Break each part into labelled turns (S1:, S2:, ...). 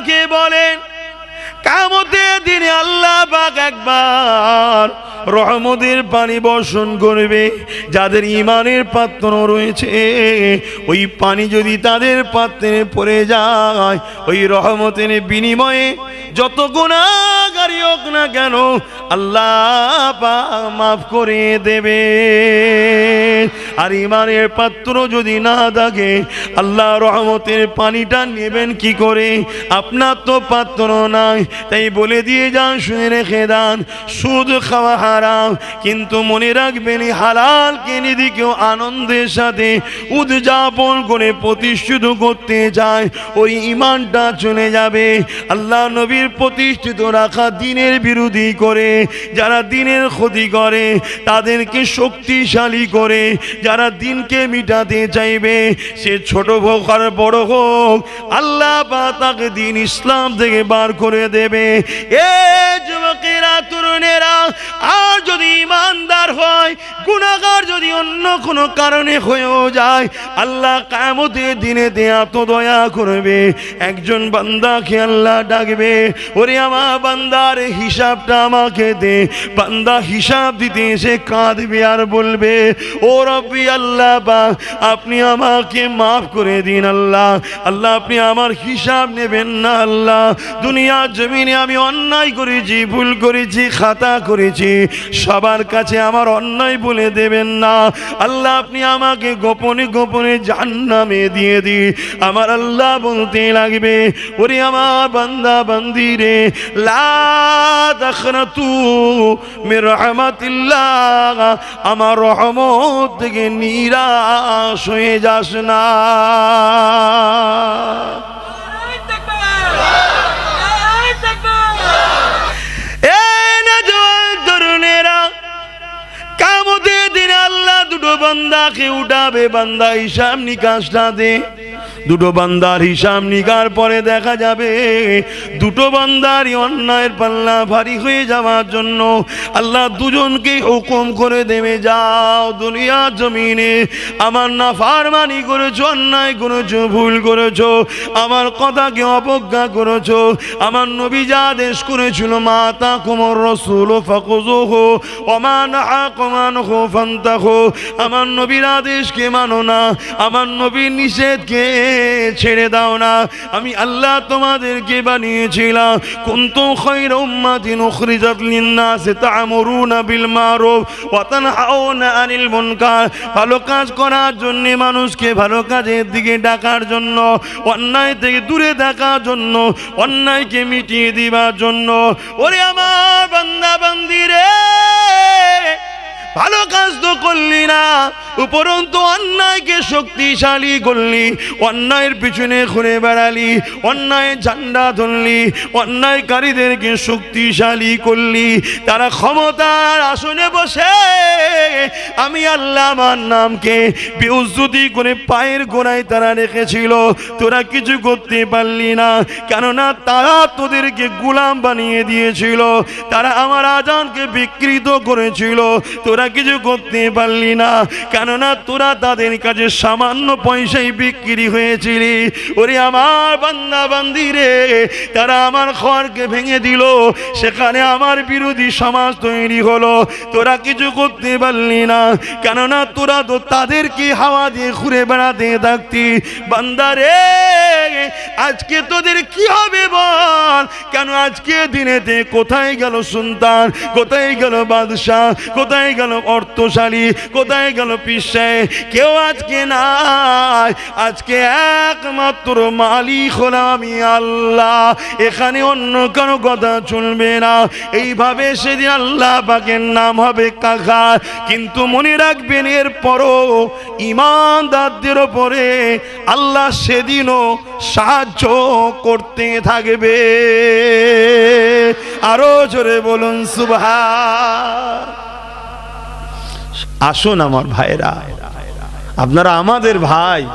S1: আমাকে বলেন কামতে দিনে আল্লাহ পাক একবার রহমতের পানি বর্ষণ করবে, যাদের ইমানের পাত্র রয়েছে, ওই পানি যদি তাদের পাত্রে পড়ে যায়, ওই রহমতের বিনিময়ে যত গুণাগারি হোক না কেন, আল্লাহ পাক মাফ করে দেবে। আর ইমানের পাত্র যদি না থাকে আল্লাহ রহমতের পানিটা নেবেন কি করে? আপনার তো পাত্র নাই। তাই বলে দিয়ে যান, শুনে রেখে দান, সুদ খাওয়া হারাম। কিন্তু মনে রাখবেন, এই হালালকে নিদিকেও আনন্দের সাথে উদযাপন করে প্রতিষ্ঠিত করতে চায় ওই ইমানটা চলে যাবে। আল্লাহ নবীর প্রতিষ্ঠিত রাখা দিনের বিরোধী করে, যারা দিনের ক্ষতি করে, তাদেরকে শক্তিশালী করে যারা দিনকে মিটাতে চাইবে, সে ছোট হোক আর বড় হোক, আল্লাহ বা তাকে দিন ইসলাম থেকে বার করে দেবে। এ যুবকেরা তরুণেরা আর যদি ইমানদার হয় গুণাগার যদি অন্য কোনো কারণে হয়েও যায়, আল্লাহ কামতে দিনে দেয়া তো দয়া করবে। একজন বান্দাকে আল্লাহ ডাকবে, ওরে আমার বান্দার হিসাবটা আমাকে দে। বান্দা হিসাব দিতে এসে কাঁদবে আর বলবে, ও রব্বি আল্লাহ বা, আপনি আমাকে মাফ করে দিন আল্লাহ। আল্লাহ, আপনি আমার হিসাব নেবেন না আল্লাহ। দুনিয়ার জমিনে আমি অন্যায় করেছি, ভুল করেছি খাতা করেছি। সবার কাছে আমার অন্যায় বলে দেবেন না। আল্লাহ, আপনি আমাকে গোপনে গোপনে জাহান্নামে দিয়ে দি আমার আল্লাহ বলতে লাগবে, ওরে আমার বান্দা, বান্দি রে, লা তাখনাতু মির রাহমাতিল্লাহ। আমার রহমত থেকে নিরাশ হয়ে যাস না। দুটো বান্দাকে উঠাবে বান্দা হিসাব নিকাশটা দে। দুটো বান্দার হিসাব নিকার পরে দেখা যাবে। দুটো বান্দারই অন্যায়ের পাল্লা ভারী হয়ে যাওয়ার জন্য আল্লাহ দুজনকে হুকুম করে দেবে, যাও দুনিয়া জমিনে, আমার না ফারমানি করেছ, অন্যায় করেছ, ভুল করেছ, আমার কথাকে অবজ্ঞা করেছ, আমার নবী যা আদেশ করেছিল, মাতা কুমর রসুল ওমান হাকমান হো ফান্তাহ, আমার নবীর আদেশকে মানো না, আমার নবীর নিষেধকে ছেড়ে দাও না। আমি আল্লাহ তোমাদেরকে বানিয়েছিলাম। কুনতুম খায়রা উম্মাতিন উখরিজাত বিল মারুফ ওয়া তানহাউনা আনিল মুনকার। ভালো কাজ করার জন্য মানুষকে ভালো কাজের দিকে ডাকার জন্য, অন্যায় থেকে দূরে থাকার জন্য, অন্যায়কে মিটিয়ে দিবার জন্য। ওরে আমার বান্দা বান্দি রে! করলি না। উপরন্তু অন্যায়কে শক্তিশালী করলি, অন্যায়ের পিছনে ঘুরে বেড়ালি অন্যায় ঝান্ডা ধরলি, অন্যায়কারীদেরকে শক্তিশালী করলি। তারা ক্ষমতার আসনে বসে, আমি আল্লাহ আমার নামকে বেউজ্জুতি করে পায়ের গোড়ায় তারা রেখেছিল। তোরা কিছু করতে পারলি না, কেননা তারা তোদেরকে গুলাম বানিয়ে দিয়েছিল। তারা আমার আজানকে বিকৃত করেছিল। তোরা কিছু করতে পারলি না। কেননা তোরা তাদের কাছে সামান্য পয়সায় বিক্রি হয়েছিলি। ওরে আমার বান্দা বান্দি রে, তারা আমার ঘরকে ভেঙে দিল। সেখানে আমার বিরোধী সমাজ তৈরি হলো। তোরা কিছু করতে পারলি না। কেননা তোরা তো তাদেরকে হাওয়া দিয়ে ঘুরে বেড়াতে থাকতি। বান্দারে আজকে তোদের কি হবে বল? কেন আজকে দিনেতে কোথায় গেল সুলতান? কোথায় গেল বাদশাহ? কোথায় গেল অর্থশালী? কোথায় গেল পিসায় কেউ আজকে নাই। আজকে একমাত্র মালিক আমি আল্লাহ। এখানে অন্য কোনো কথা চলবে না। এইভাবে সেদিন আল্লাহ পাকের নাম হবে কাকা কিন্তু মনে রাখবেন এর পরও ইমানদারদের ওপরে আল্লাহ সেদিনও সাহায্য করতে থাকবে। আরও জোরে বলুন সুভা আসুন আমার ভাইরা। আপনারা আমাদের ভাই।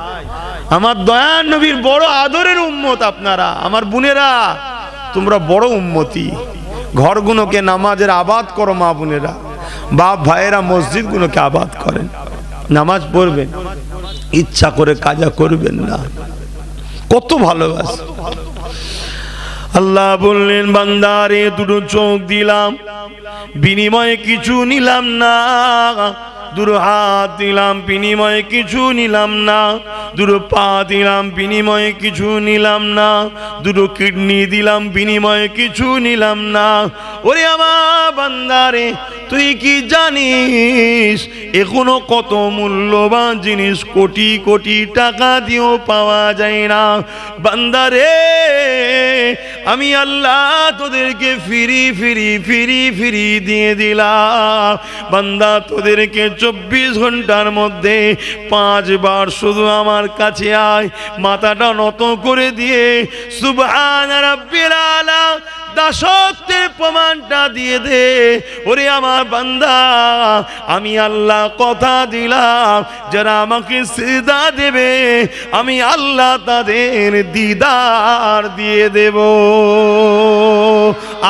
S1: আমার দয়ান নবীর বড় আদরের উম্মত আপনারা, আমার বোনেরা। তোমরা বড় উম্মতি। ঘরগুলোকে নামাজের আবাদ করো, মা বোনেরা। বাপ ভাইয়েরা মসজিদগুলোকে আবাদ করেন। নামাজ পড়বেন। ইচ্ছা করে কাজা করবেন না। কত ভালোবাসে। আল্লাহ বললেন, বান্দারে, দুটো চোখ দিলাম, বিনিময়ে কিছু নিলাম না। দুটো হাত দিলাম, বিনিময়ে কিছু নিলাম না। দুটো পা দিলাম, বিনিময়ে কিছু নিলাম না। দুটো কিডনি দিলাম, বিনিময়ে কিছু নিলাম না। ওরে আমার বান্দারে তুই কি জানিস, এখনও কত মূল্যবান জিনিস কোটি কোটি টাকা দিয়েও পাওয়া যায় না। বান্দারে আমি আল্লাহ তোদেরকে ফিরি ফিরি ফিরি ফিরি দিয়ে দিলাম। বান্দা তোদেরকে চব্বিশ ঘণ্টার মধ্যে পাঁচবার শুধু আমার কাছে আয়, মাথাটা নত করে দিয়ে, সুবহান দাসত্বের প্রমাণটা দিয়ে দে। ওরে আমার বান্দা, আমি আল্লাহ কথা দিলাম, যারা আমাকে সিদা দেবে, আমি আল্লাহ তাদের দিদার দিয়ে দেব।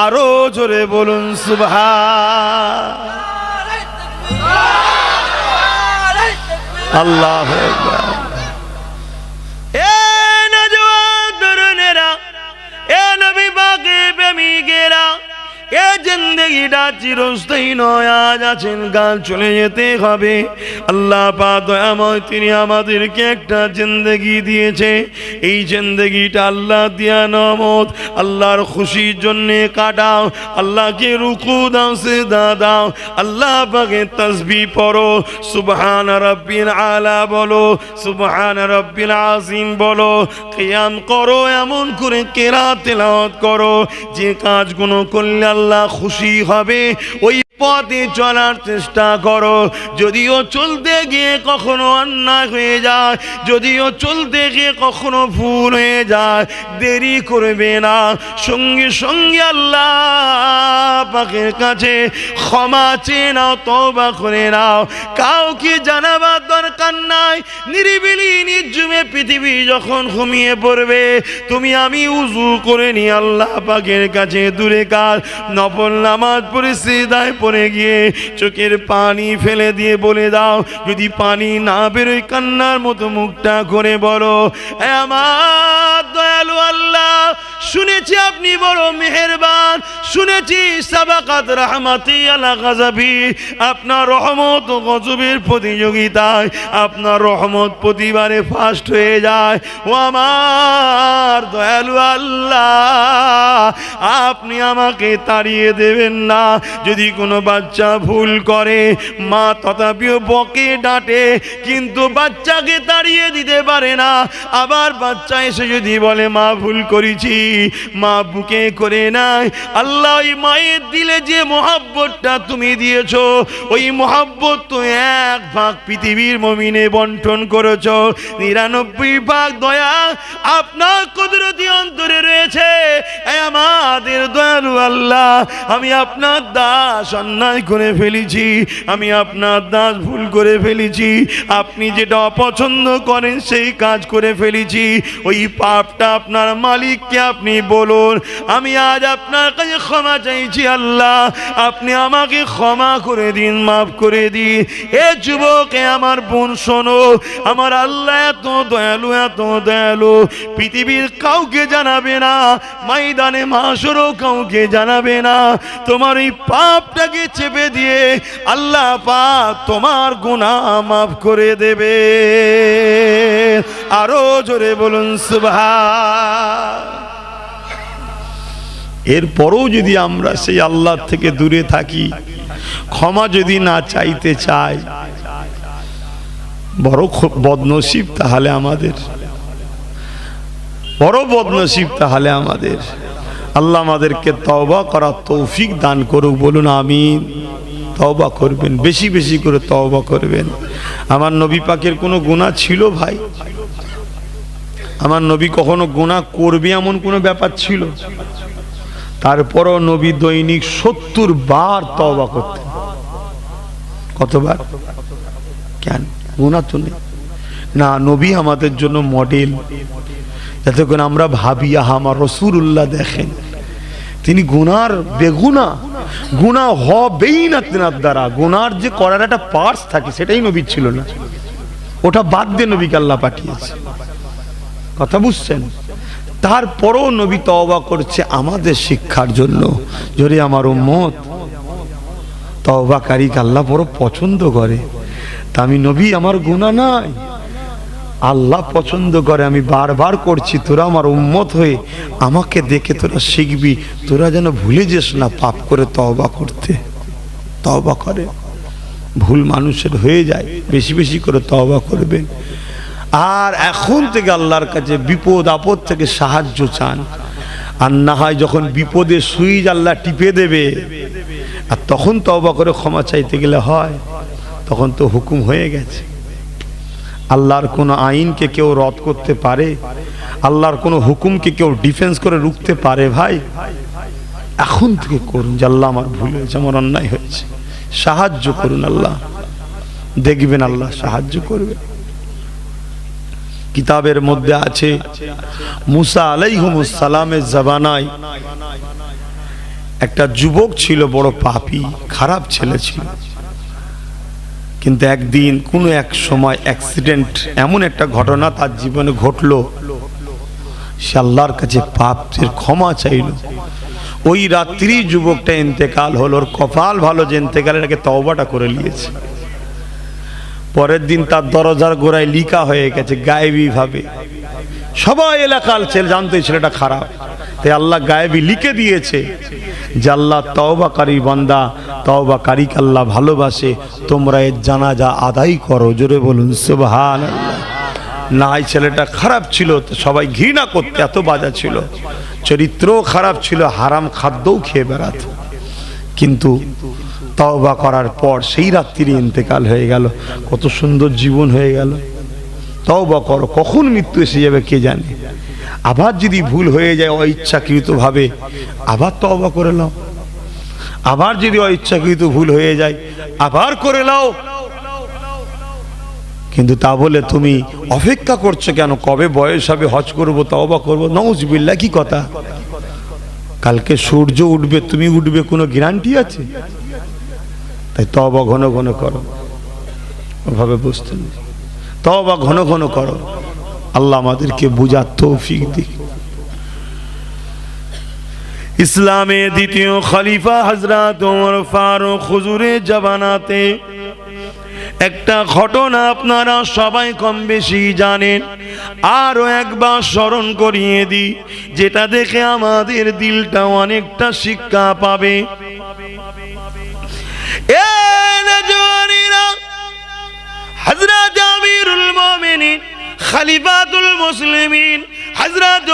S1: আরও জোরে বলুন সুভা আল্লাহ জিন্দগিটা চিরস্থায়ী নয়, আজ আছেন, কাল চলে যেতে হবে। আল্লাহ পা দয়াময় তিনি আমাদেরকে একটা জিন্দগি দিয়েছে। এই জিন্দগিটা আল্লাহ দিয়া নমত, আল্লাহর খুশির জন্যে কাটাও, আল্লাহকে রুকু দাও সেদা দাও, আল্লাহ পাকে তসবি পড়ো, সুবহান রব্বিল আলা বলো, সুবহান রব্বিল আজিম বলো, কিয়াম করো, এমন করে কেরা তেলাওয়াত করো, যে কাজগুলো করলে আল্লাহ খুশি হবে, ওই পথে চলার চেষ্টা করো। যদিও চলতে গিয়ে কখনো অন্যায় হয়ে যায়, যদিও চলতে গিয়ে কখনো ভুল হয়ে যায়, দেরি করবে না। সঙ্গে সঙ্গে আল্লাহ পাকের কাছে ক্ষমা চেয়ে নাও তবা করে নাও। কাউকে জানাবার দরকার নাই, নিরিবিলি নির্জুমে পৃথিবী যখন ঘুমিয়ে পড়বে, তুমি আমি উজু করে নি আল্লাহ পাকের কাছে দূরে কাজ নফল নামাজ পড়ে সিদায় পড়ে গিয়ে চোখের পানি ফেলে দিয়ে বলে দাও, যদি পানি না বেরোয় কান্নার মতো মুখটা করে বলো। "এ আমার দয়ালু আল্লাহ শুনেছি আপনি বড় মেহেরবান। শুনেছি সাবাকাত রাহমাতি আলা গাজাবি আপনার রহমত ও গজবের প্রতিযোগিতায় আপনার রহমত প্রতিবারে ফার্স্ট হয়ে যায়। ও আমার দয়ালু আল্লাহ, আপনি আমাকে তাড়িয়ে দেবেন না। যদি কোনো বাচ্চা ভুল করে, মা তথাপিও বকে ডাঁটে, কিন্তু বাচ্চাকে তাড়িয়ে দিতে পারে না। আবার বাচ্চা এসে যদি বলে, মা, ভুল করেছি। মা বুকে করে নাই। আল্লাহ ওই মায়ের দিলে যে মহাব্বতটা তুমি দিয়েছ, ওই মহাব্বত তো এক ভাগ পৃথিবীর মমিনে বন্টন করেছ। নিরানব্বই ভাগ দয়া আপনার কুদরতি অন্তরে রয়েছে। আমাদের দয়ালু আল্লাহ, আমি আপনার দাস অন্যায় করে ফেলেছি, আমি আপনার দাস ভুল করে ফেলেছি, আপনি যেটা অপছন্দ করেন সেই কাজ করে ফেলেছি। ওই পাপটা আপনার মালিককে আপনি বলুন, আমি আজ আপনার কাছে ক্ষমা চাইছি আল্লাহ। আপনি আমাকে ক্ষমা করে দিন, মাফ করে দিন। এ যুবকে, আমার বোন, শোনো, আমার আল্লাহ এত দয়ালু এত দয়ালু। পৃথিবীর কাউকে জানাবে না, ময়দানে মাসরও কাউকে জানাবে না। তোমার এই পাপটাকে চেপে দিয়ে আল্লাহ পাক তোমার গুণা মাফ করে দেবে। আরও জোরে বলুন, সুবহান। এরপরও যদি আমরা সেই আল্লাহ থেকে দূরে থাকি, ক্ষমা যদি না চাইতে চাই, বড় বদনসিব তাহলে আমাদের। বড় বদনসিব তাহলে আমাদের। আল্লাহ আমাদেরকে তওবা করার তৌফিক দান করুক, বলুন আমিন। তওবা করবেন, বেশি বেশি করে তওবা করবেন। আমার নবী পাকের কোনো গুণা ছিল ভাই? আমার নবী কখনো গুণা করবে এমন কোনো ব্যাপার ছিল? তারপরও নবী দৈনিক সত্তর বার তওবা করতেন। কতবার? কেন? গুণা তো নেই। না, নবী আমাদের জন্য মডেল যাতে করে আমরা ভাবি, আহা, আমার রসুল্লাহ দেখেন। তিনি গুনার বেগুনা গুণা হবেই না তেনার দ্বারা। গুনার যে করার একটা পার্স থাকে, সেটাই নবীর ছিল না। ওটা বাদ দিয়ে নবীকে আল্লাহ পাঠিয়েছে। কথা বুঝছেন? তারপরও নবী তওবা করছে আমাদের শিক্ষার জন্য। যদি আমার উম্মত তওবাকারীকে আল্লাহ বড় পছন্দ করে, তা আমি নবী, আমার গুণা নাই। আল্লাহ পছন্দ করে, আমি বারবার করছি, তোরা আমার উম্মত হয়ে আমাকে দেখে তোরা শিখবি, তোরা যেন ভুলে যেস না পাপ করে তওবা করতে। তওবা করে। ভুল মানুষের হয়ে যায়, বেশি বেশি করে তওবা করবেন। আর এখন থেকে আল্লাহর কাছে বিপদ, আপদ থেকে সাহায্য চান। আর না হয় যখন বিপদে সুইচ আল্লাহ টিপে দেবে, আর তখন তওবা করে ক্ষমা চাইতে গেলে হয়, তখন তো হুকুম হয়ে গেছে। আল্লাহর কোনো আইনকে কেউ রদ করতে পারে, আল্লাহর কোনো হুকুমকে কেউ ডিফেন্স করে রুখতে পারে ভাই। এখন থেকে করুন যে আল্লাহ আমার ভুল হয়েছে, আমার অন্যায় হয়েছে। সাহায্য করুন আল্লাহ। দেখবেন আল্লাহ সাহায্য করবে। কিতাবের মধ্যে আছে, মুসা আলাইহুমুস সালামের জাবানায় একটা যুবক ছিল, বড় পাপি, খারাপ ছেলে ছিল। কিন্তু একদিন কোনো এক সময় অ্যাক্সিডেন্ট এমন একটা ঘটনা তার জীবনে ঘটলো। সে আল্লাহর কাছে পাপের ক্ষমা চাইল। ওই রাত্রি যুবকটা ইন্তেকাল হলো, ওর কপাল ভালো যে ইন্তেকালের আগে তওবাটা করে নিয়েছে। পরের দিন তার দরজার গোড়ায় লিকা হয়ে গেছে গায়েবী ভাবে সবাই এলাকার ছেলে জানতো ছেলেটা খারাপ। তাই আল্লাহ গায়েবী লিখে দিয়েছে যে, আল্লাহ তওবাকারী বান্দা, তওবাকারীকে আল্লাহ ভালোবাসে, তোমরা এর জানাজা আদায় করো। জোরে বলুন সুবহান না, এই ছেলেটা খারাপ ছিল, তো সবাই ঘৃণা করতে এত বাজা ছিল। চরিত্রও খারাপ ছিল, হারাম খাদ্যও খেয়ে বেড়াত। কিন্তু তওবা করার পর সেই রাত্রি ইন্তেকাল হয়ে গেল। কত সুন্দর জীবন হয়ে গেল। তওবা করো, কখন মৃত্যু এসে যাবে কে জানে? আবার যদি ভুল হয়ে যায় অইচ্ছাকৃতভাবে, আবার তওবা করে নাও। আবার যদি অইচ্ছাকৃত ভুল হয়ে যায়, আবার করে নাও। কিন্তু তা বলে তুমি অপেক্ষা করছ কেন? কবে বয়স হবে? হজ করব, তওবা করব? নজবিল্লা কি কথা? কালকে সূর্য উঠবে, তুমি উঠবে, কোনো গ্যারান্টি আছে? তাই তবা ঘন ঘন করো। ওভাবে বুঝতে নেই তবা ঘন ঘন করো। আল্লাহ আমাদেরকে বুঝার তৌফিক দিক। ইসলামে দ্বিতীয় খলিফা হজরত ওমর ফারুক হুজুরে জবানাতে একটা ঘটনা আপনারা সবাই কম বেশি জানেন। আরও একবার স্মরণ করিয়ে দিই, যেটা দেখে আমাদের দিলটা অনেকটা শিক্ষা পাবে। মুসলিমিন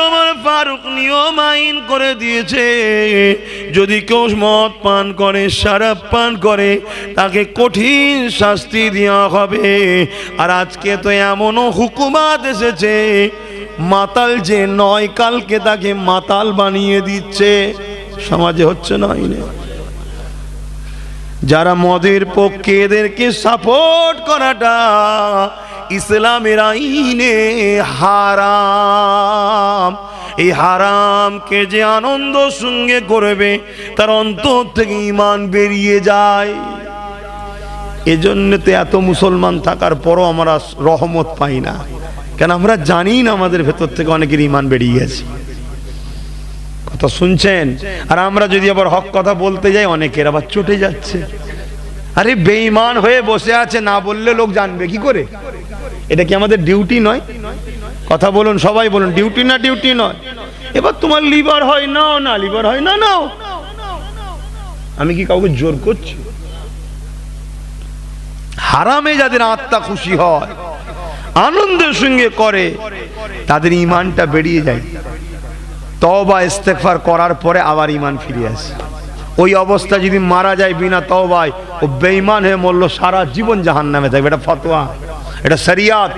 S1: ওমর ফারুক নিয়ম করে দিয়েছে। যদি কেউ মদ পান করে, শরাব পান করে, তাকে কঠিন শাস্তি দেওয়া হবে। আর আজকে তো এমনও হুকুমাত এসেছে, মাতাল যে নয় কালকে তাকে মাতাল বানিয়ে দিচ্ছে। সমাজে হচ্ছে না যারা মদের পক্ষে এদেরকে সাপোর্ট করাটা ইসলামের আইনে হারাম। এই হারামকে যে আনন্দ সঙ্গে করবে, তার অন্তর থেকে ইমান বেরিয়ে যায়। এজন্য তো এত মুসলমান থাকার পরও আমরা রহমত পাই না। কেন, আমরা জানি না আমাদের ভেতর থেকে অনেকের ইমান বেরিয়ে গেছে। কথা শুনছেন? আর আমরা যদি আবার হক কথা বলতে যাই, অনেকের আবার চটে যাচ্ছে। আরে বেঈমান হয়ে বসে আছে, না বললে লোক জানবে, কি করে? এটা কি আমাদের ডিউটি নয়? কথা বলুন, সবাই বলুন, ডিউটি না ডিউটি নয়? এবার তোমার লিভার হয় নাও না, লিভার হয়, না নাও আমি কি কাউকে জোর করছি? হারামে যাদের আত্মা খুশি হয়, আনন্দের সঙ্গে করে, তাদের ইমানটা বেরিয়ে যায়। তবা ইস্তেকফার করার পরে আবার ইমান ফিরে আসে। ওই অবস্থা যদি মারা যায় বিনা তওবায়, ও বেঈমান হয়ে মরলো, সারা জীবন জাহান্নামে থাকবে। এটা ফতোয়া, এটা শরিয়াত।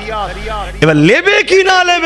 S1: এবার লেবে কি না লেবে?